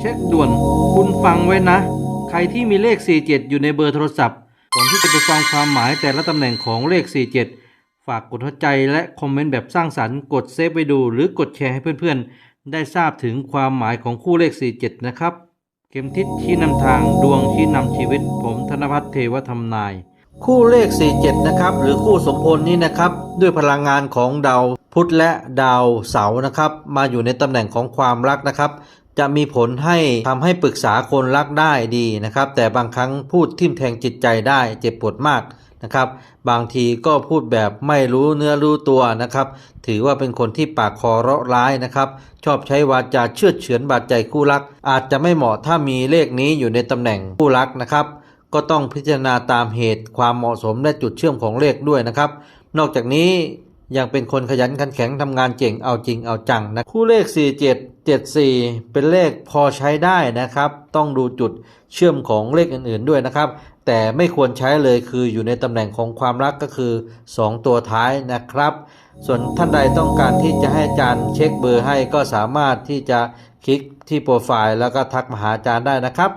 เช็คด่วน คุณฟังไว้นะ ใครที่มีเลข 47 อยู่ในเบอร์โทรศัพท์ ก่อนที่จะไปฟังความหมายแต่ละตำแหน่งของเลข 47 ฝากกดหัวใจและคอมเมนต์แบบสร้างสรรค์ กดเซฟไปดู หรือกดแชร์ให้เพื่อนๆ ได้ทราบถึงความหมายของคู่เลข 47 นะครับ เข็มทิศชี้นำทาง ดวงชี้นำชีวิต ผมธนพัฒน์เทวธรรมนาย คู่เลข 47 นะครับ หรือคู่สมพลนี้นะครับ ด้วยพลังงานของดาวพุธและดาวเสาร์นะครับ มาอยู่ในตำแหน่งของความรักนะครับ จะมีผลให้ทำให้ปรึกษาคนรักได้ดีนะครับ แต่บางครั้งพูดทิ่มแทงจิตใจได้เจ็บปวดมากนะครับ บางทีก็พูดแบบไม่รู้เนื้อรู้ตัวนะครับ ถือว่าเป็นคนที่ปากคอเราะร้ายนะครับ ชอบใช้วาจาเชื่อเฉือนบาดใจคู่รัก อาจจะไม่เหมาะถ้ามีเลขนี้อยู่ในตำแหน่งคู่รักนะครับ ก็ต้องพิจารณาตามเหตุความเหมาะสมและจุดเชื่อมของเลขด้วยนะครับ นอกจากนี้ยังเป็นคนขยันขันแข็งทำงานเก่งเอาจริงเอาจังนะคู่เลข 47 74 เป็นเลขพอใช้ได้นะครับ ต้องดูจุดเชื่อมของเลขอื่นๆด้วยนะครับ แต่ไม่ควรใช้เลยคืออยู่ในตำแหน่งของความรักก็คือ 2 ตัวท้ายนะครับ ส่วนท่านใดต้องการที่จะให้อาจารย์เช็คเบอร์ให้ก็สามารถที่จะคลิกที่โปรไฟล์แล้วก็ทักมาหาอาจารย์ได้นะครับ